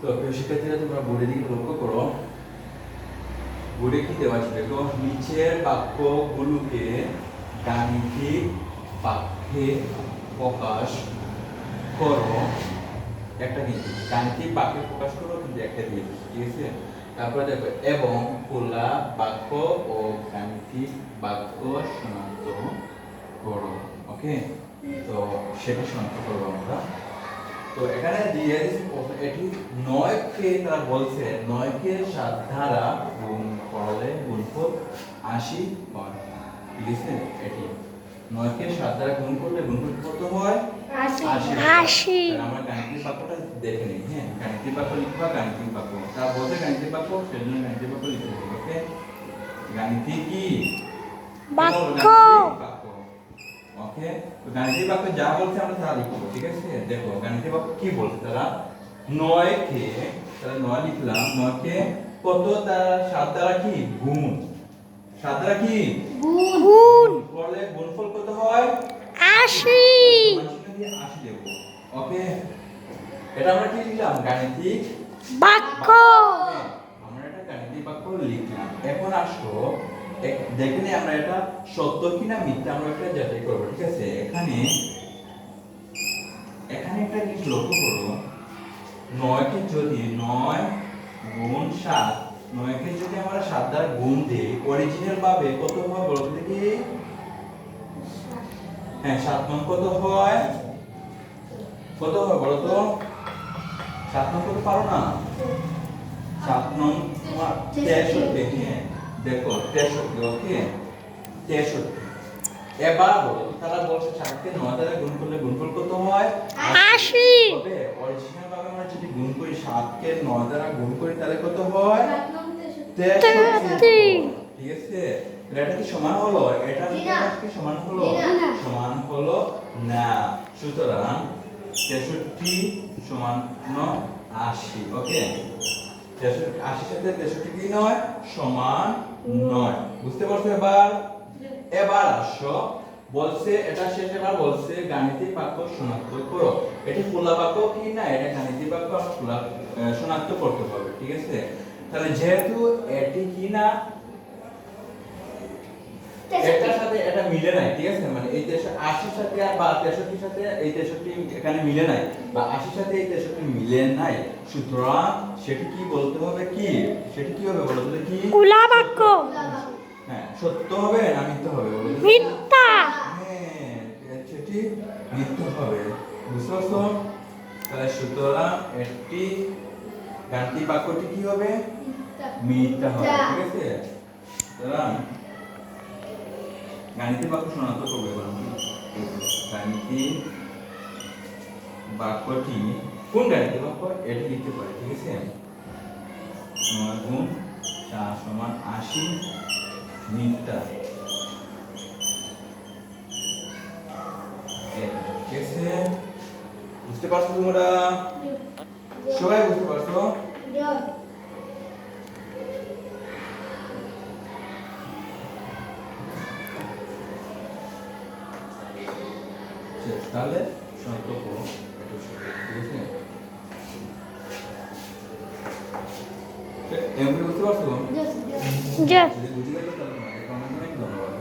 তো শিক্ষার্থীরা তোমরা বোর্ডের দিকে লক্ষ্য করো। বোর্ডে কি দেওয়া আছে দেখো? নিচের বাক্যগুলোকে গাণিতিক বাক্যে প্রকাশ করো। একটা কিন্তু গাণিতিক বাক্যে প্রকাশ করো, কিন্তু একটা দিয়ে ঠিক আছে? তারপরে দেখো, এবং খোলা বাক্য ও গাণিতিক বাক্য শনাক্ত করো, ওকে? তো সেটা শনাক্ত করব আমরা। তো এখানে দিয়ে এটি নয়কে তারা বলছে নয়কে সাত দ্বারা গুণ করলে গুণফল আশি হয়। ঠিক আছে এটি নয়কে সাত দ্বারা গুণ করলে গুণফল কত হয়? আশি। আমরা গাণিতিক বাক্যটা দেখে নিই। হ্যাঁ গাণিতিক বাক্য লিখবা গাণিতিক বাক্য। তারা বলছে গাণিতিক বাক্য সেজন্য গাণিতিক বাক্য লিখতে হবে ওকে? গাণিতিক কি বাক্য। ওকে? তো গাণিতিক বাক্য যা বলছে আমরা তা লিখব ঠিক আছে? দেখো গাণিতিক বাক্য কি বলছে? তারা নয় কে তারা নয় লিখলাম নয় কে কত? তারা সাত দ্বারা কি? গুণ। সাত দ্বারা কি? গুণ। করলে গুণফল কত হয়? আশি। মানচিত্র দিয়ে আশি দেবো। ওকে? এটা আমরা কি লিখলাম? গাণিতিক বাক্য। আমরা এটা গাণিতিক বাক্য লিখলাম। এখন আসো। এক- দেখে নিই আমরা এটা সত্য কিনা মিথ্যা আমরা এটা যাচাই করব, ঠিক আছে? এখানে এখানে একটা জিনিস লক্ষ্য করো। নয়কে যদি নয় গুণ সাত, নয়কে যদি আমরা সাত দ্বারা গুণ দিই অরিজিনাল ভাবে কত হয় বলতে দেখি? হ্যাঁ সাত নং কত হয়? কত হয় বলো তো? সাত নং কত পারো না? সাত নং, তেষট্টি হ্যাঁ। দেখো তেষট্টি ওকে তেষট্টি। এবার বলো তারা বলছে নয় দ্বারা গুণ করলে গুণফল কত হয়? আশি। তবে অরিজিনাল ভাবে আমরা যদি গুণ করি সাতকে নয় দ্বারা গুণ করি তাহলে কত হয়? তেষট্টি। ঠিক আছে? এটা কি সমান হলো? এটা কি সমান হলো? না। সমান হলো না। সুতরাং তেষট্টি সমান আশি ওকে তেষট্টি। সাথে তেষট্টি কি নয়? সমান নয়। বুঝতে পারছ এবার? এবার আসো। বলছে এটা শেষ এবার বলছে গাণিতিক বাক্য শনাক্ত করো। এটি খোলা বাক্য কি না? এটা গাণিতিক বাক্য আমরা খোলা শনাক্ত করতে হবে ঠিক আছে? তাহলে যেহেতু এটি কি না? সাথে এটা মিলে নাই ঠিক আছে? মানে এই তেষট্টি আশির সাথে বা তেষট্টির সাথে এই তেষট্টি এখানে মিলে নাই বা আশির সাথে এই তেষট্টি মিলে নাই। সুতরাং সেটি কি বলতে হবে কি? সেটি কি হবে বলতে হবে কি কুলা বাক্য। হ্যাঁ সত্য হবে না মিথ্যা হবে মিথ্যা। হ্যাঁ সেটি মিথ্যা হবে বুঝতে পারছ? তাহলে সুতরাং একটি গাণিতিক বাক্যটি কি হবে? মিথ্যা। হবে ঠিক আছে? সুতরাং গাণিতিক বাক্য শনাক্ত করবে এবার আমরা। গাণিতিক বাক্যটি কোন গাণিতিক বাক্য? এটি লিখতে পারে ঠিক আছে? নয় গুণ চার সমান আশি মিথ্যা ঠিক আছে? বুঝতে পারছ তোমরা? সবাই বুঝতে পারছ? ঠিক, তাহলে ঠিক আছে এমনি বুঝতে পারছ? যে যদি বুঝে তাহলে তোমাকে অনেক অনেক ধন্যবাদ।